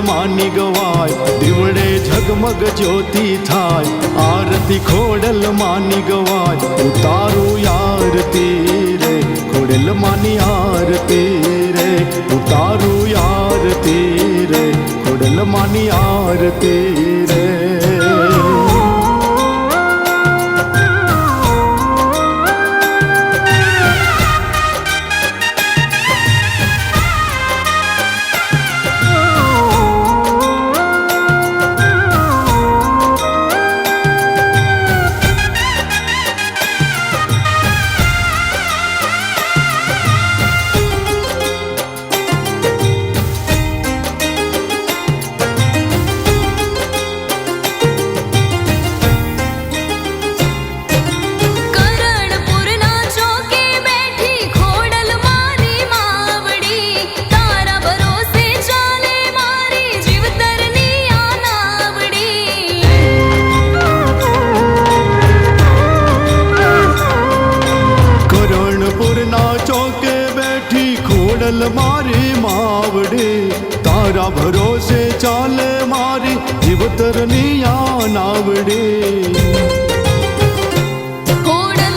ખોડલ નિગવાય ગવાય દીવડે ઝગમગ જ્યોતિ થાય. આરતી ખોડલ માની ગવાય ઉતારું આરતી રે. ખોડલ માની આરતી રે, ઉતારું આરતી રે. ખોડલ માની આરતી રે. મારી માવડી તારા ભરોસે ચાલે મારી જીવતરની આ નાવડી. ખોડલ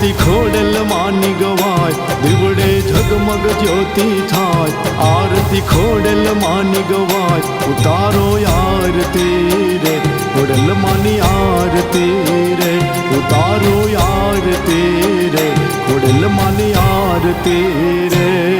આરતી ખોડલ માની ગવાય, દીવડે ઝગમગ જ્યોતિ થાય. આરતી ખોડલ માની ગવાય, ઉતારો આરતી રે. ખોડલ માની આરતી રે, ઉતારો આરતી રે. ખોડલ માની આરતી રે.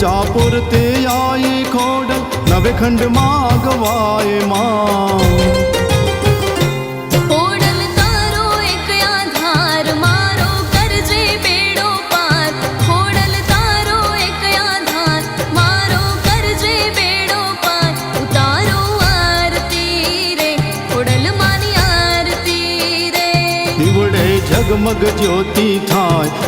આરતી આયે ખોડલ માની. આરતી રે માં જગમગ જ્યોતિ થાય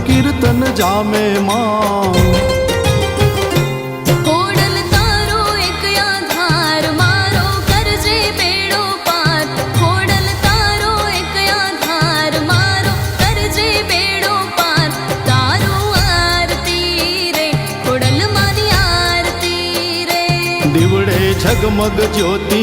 કીર્તન જામે માં. જગમગ જ્યોતિ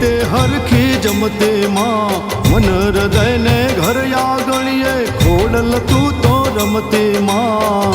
ધરાવું એ તે હરખી જમતે માં. મન હૃદયને ઘર આગળીએ ખોડલ તું તો રમતે માં.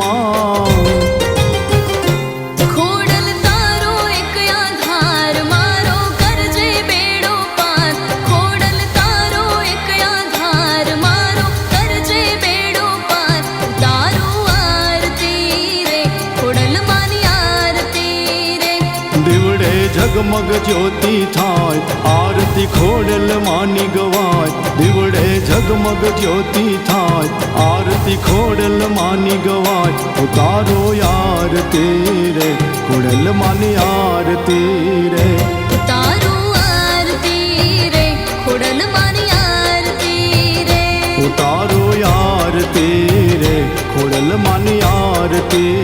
মা જ્યોતિ થાય આરતી ખોડલ માની ગવાય દીવડે ઝગમગ જ્યોતિ થાય આરતી ખોડલ માની ગવાય ઉતારો યાર રે ખોડલ માની આરતી રે ઉતારો આરતી રે ખોડલ માની આરતી રે ઉતારો યાર રે ખોડલ માની આરતી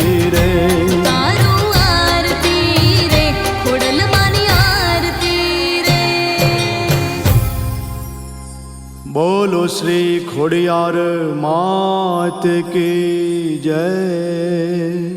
ખોડિયાર માત કી જય.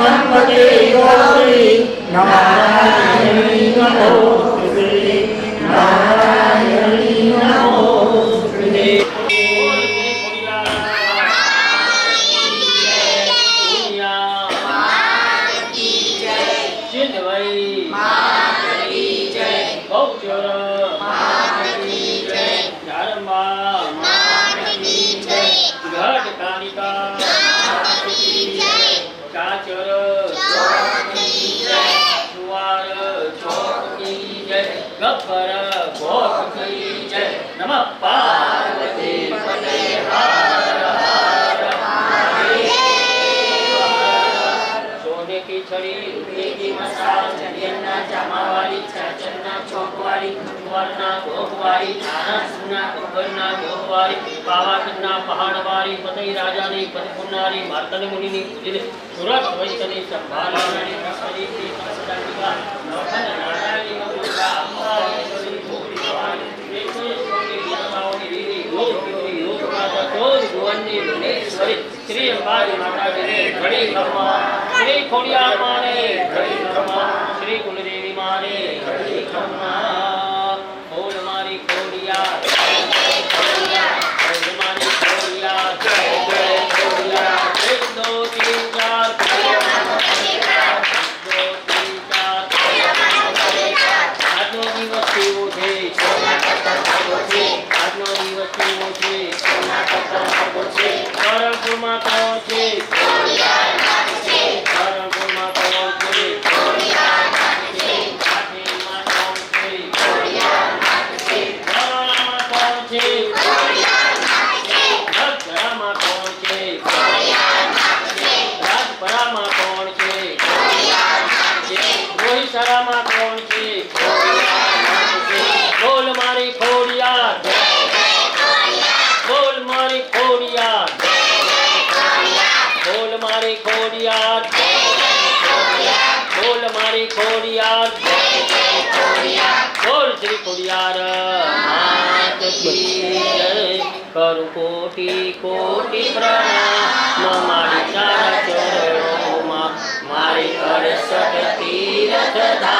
Namaste Gori Namaste Namaste કરનારી પતઈ રાજાની પદ પુરનારી માર્તન મુનિની પૂજીને સુરત વૈષ્ણવી સંભાળનારી કરી ભોગી શ્રી અંબાજી માતાજીને ઘડી બ્રહ્મા શ્રી ખોડિયાર માને ઘડી બ્રહ્મા કરું કોટી કોટી પ્રણામ મારી તારા ચરણોમાં મારી અડસઠ તીર્થ ધા